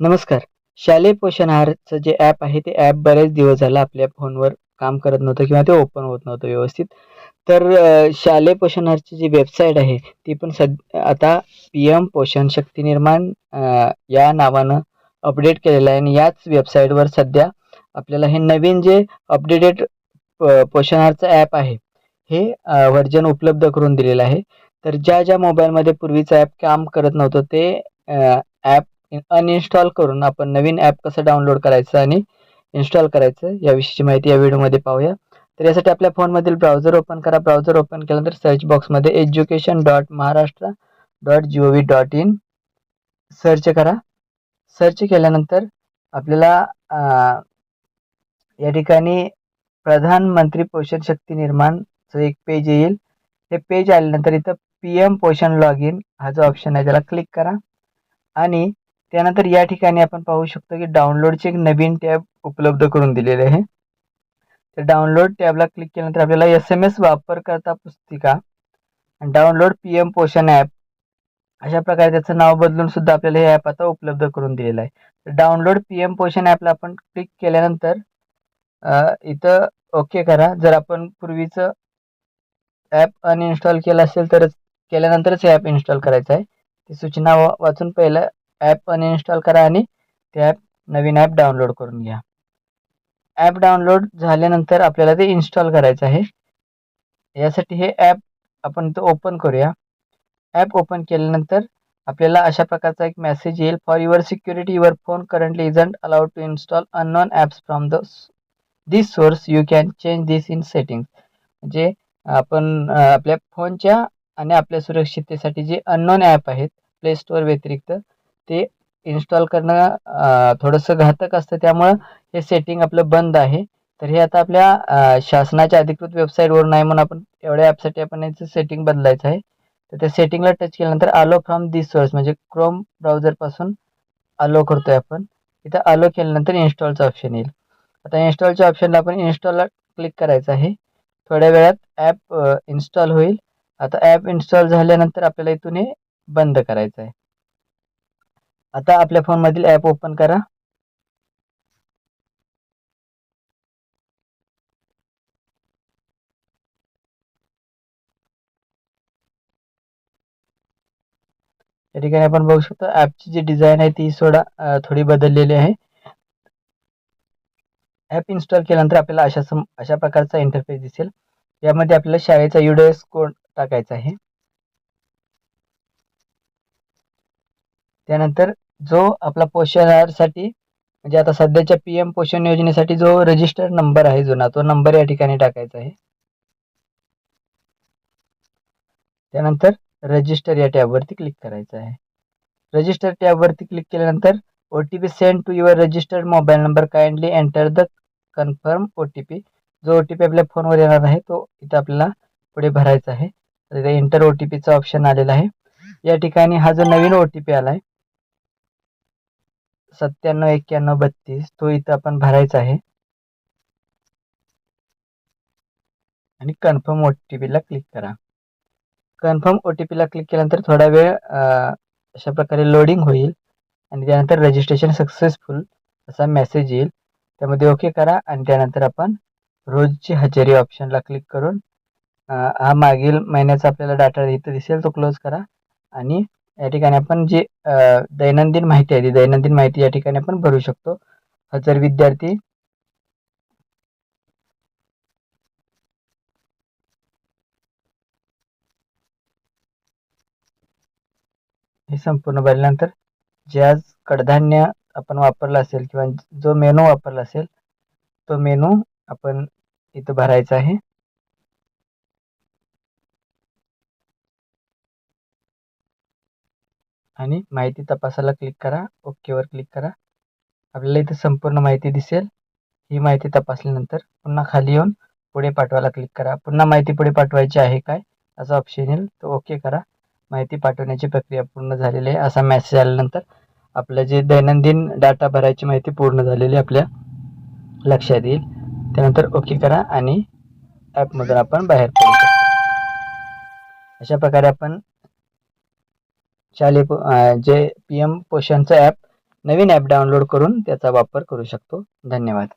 नमस्कार. शालेय पोषण आहारचं जे ॲप आहे ते ॲप बरेच दिवस झालं आपल्या फोनवर काम करत नव्हतं किंवा ते ओपन होत नव्हतं व्यवस्थित. तर शालेय पोषण आहारची जी वेबसाईट आहे ती पण सद आता पी एम पोषण शक्ती निर्माण या नावानं अपडेट केलेलं आहे. आणि याच वेबसाईटवर सध्या आपल्याला हे नवीन जे अपडेटेड पोषण आहारचं ॲप आहे हे व्हर्जन उपलब्ध करून दिलेलं आहे. तर ज्या ज्या मोबाईलमध्ये पूर्वीचं ॲप काम करत नव्हतं ते ॲप अनइन्स्टॉल करून आपण नवीन ॲप कसं डाउनलोड करायचं आणि इन्स्टॉल करायचं याविषयीची माहिती या व्हिडिओमध्ये पाहूया. तर यासाठी आपल्या फोनमधील ब्राउझर ओपन करा. ब्राउझर ओपन केल्यानंतर सर्च बॉक्समध्ये education dot Maharashtra dot G O V dot in search करा. सर्च केल्यानंतर आपल्याला या ठिकाणी प्रधानमंत्री पोषण शक्ती निर्माणचं एक पेज येईल. हे पेज आल्यानंतर इथं P M Poshan log in हा जो ऑप्शन आहे त्याला क्लिक करा. आणि त्यानंतर या ठिकाणी आपण पाहू शकतो की डाउनलोडचे एक नवीन टॅब उपलब्ध करून दिलेले आहे. तर डाउनलोड टॅबला क्लिक केल्यानंतर आपल्याला एस एम एस वापरकर्ता पुस्तिका download P M Poshan app अशा प्रकारे त्याचं नाव बदलून सुद्धा आपल्याला हे ॲप आता उपलब्ध करून दिलेलं आहे. तर डाउनलोड पी एम पोषण ॲपला आपण क्लिक केल्यानंतर इथं ओके करा. जर आपण पूर्वीचं ॲप अनइन्स्टॉल केलं असेल तरच केल्यानंतरच हे ॲप इन्स्टॉल करायचं आहे. ती सूचना वा वाचून पहिलं ॲप अनइन्स्टॉल करा आणि ते ॲप नवीन ॲप डाउनलोड करून घ्या. ॲप डाउनलोड झाल्यानंतर आपल्याला ते इन्स्टॉल करायचं आहे. यासाठी हे ॲप आपण तो ओपन करूया. ॲप ओपन केल्यानंतर आपल्याला अशा प्रकारचा एक मेसेज येईल. For your security your phone currently isn't allowed to install unknown apps from the this source you can change this in settings म्हणजे आपण आपल्या फोनच्या आणि आपल्या सुरक्षिततेसाठी जे अननोन ॲप आहेत प्ले स्टोअर व्यतिरिक्त ते इन्स्टॉल करणं थोडंसं घातक असतं. त्यामुळं हे सेटिंग आपलं बंद आहे. तर हे आता आपल्या शासनाच्या अधिकृत वेबसाईटवरून आहे म्हणून आपण एवढ्या ॲपसाठी आपण याचं सेटिंग बदलायचं आहे. तर त्या सेटिंगला टच केल्यानंतर आलो फ्रॉम दिस सोर्स म्हणजे क्रोम ब्राउझरपासून आलो करतो आहे आपण. इथं आलो केल्यानंतर इन्स्टॉलचं ऑप्शन येईल. आता इन्स्टॉलच्या ऑप्शनला आपण इन्स्टॉलला क्लिक करायचं आहे. थोड्या वेळात ॲप इन्स्टॉल होईल. आता ॲप इन्स्टॉल झाल्यानंतर आपल्याला इथून हे बंद करायचं आहे. आता आपल्या फोनमधील ॲप ओपन करा. या ठिकाणी आपण बघू शकतो ॲपची जी डिझाईन आहे ती सोडा थोडी बदललेली आहे. ॲप इन्स्टॉल केल्यानंतर आपल्याला अशा सम अशा प्रकारचा इंटरफेस दिसेल. यामध्ये आपल्याला शाळेचा यू डी एस कोड टाकायचा आहे. त्यानंतर जो आपला पोषण आहारसाठी म्हणजे आता सध्याच्या पी एम पोषण योजनेसाठी जो रजिस्टर्ड नंबर आहे जुना तो नंबर या ठिकाणी टाकायचा आहे. त्यानंतर रजिस्टर या टॅबवरती क्लिक करायचं आहे. रजिस्टर टॅबवरती क्लिक केल्यानंतर O T P send to your registered mobile number kindly enter the confirm O T P जो ओ टी पी आपल्या फोनवर येणार आहे तो इथं आपल्याला पुढे भरायचा आहे. तर इथे एंटर ओ टी पीचा ऑप्शन आलेला आहे. या ठिकाणी हा जो नवीन ओ टी पी आला आहे सत्त्याण्णव एक्क्याण्णव बत्तीस तो इथं आपण भरायचा आहे. आणि कन्फर्म ओ टी पीला क्लिक करा. कन्फर्म ओ टी पीला क्लिक केल्यानंतर थोडा वेळ अशा प्रकारे लोडिंग होईल. आणि त्यानंतर रजिस्ट्रेशन सक्सेसफुल असा मेसेज येईल. त्यामध्ये ओके करा आणि त्यानंतर आपण रोजची हजेरी ऑप्शनला क्लिक करून हा मागील महिन्याचा आपल्याला डाटा इथं दिसेल तो क्लोज करा. आणि या ठिकाणी आपण जे दैनंदिन माहिती आहे ती दैनंदिन माहिती या ठिकाणी आपण भरू शकतो. हजर विद्यार्थी हे संपूर्ण भरल्यानंतर जे आज कडधान्य आपण वापरलं असेल किंवा जो मेनू वापरला असेल तो मेनू आपण इथं भरायचा आहे. आणि माहिती तपासायला क्लिक करा. ओकेवर क्लिक करा. आपल्याला इथं संपूर्ण माहिती दिसेल. ही माहिती तपासल्यानंतर पुन्हा खाली येऊन पुढे पाठवायला क्लिक करा. पुन्हा माहिती पुढे पाठवायची आहे काय? असा ऑप्शन येईल. तो ओके करा. माहिती पाठवण्याची प्रक्रिया पूर्ण झालेली आहे. असा मेसेज आल्यानंतर आपलं जे दैनंदिन डाटा भरायची माहिती पूर्ण झालेली आपल्या लक्षात येईल. त्यानंतर ओके करा आणि ॲपमधून आपण बाहेर पडू शकतो. अशा प्रकारे आपण शालेय जे पी एम पोषणचं ॲप नवीन ॲप डाउनलोड करून त्याचा वापर करू शकतो. धन्यवाद.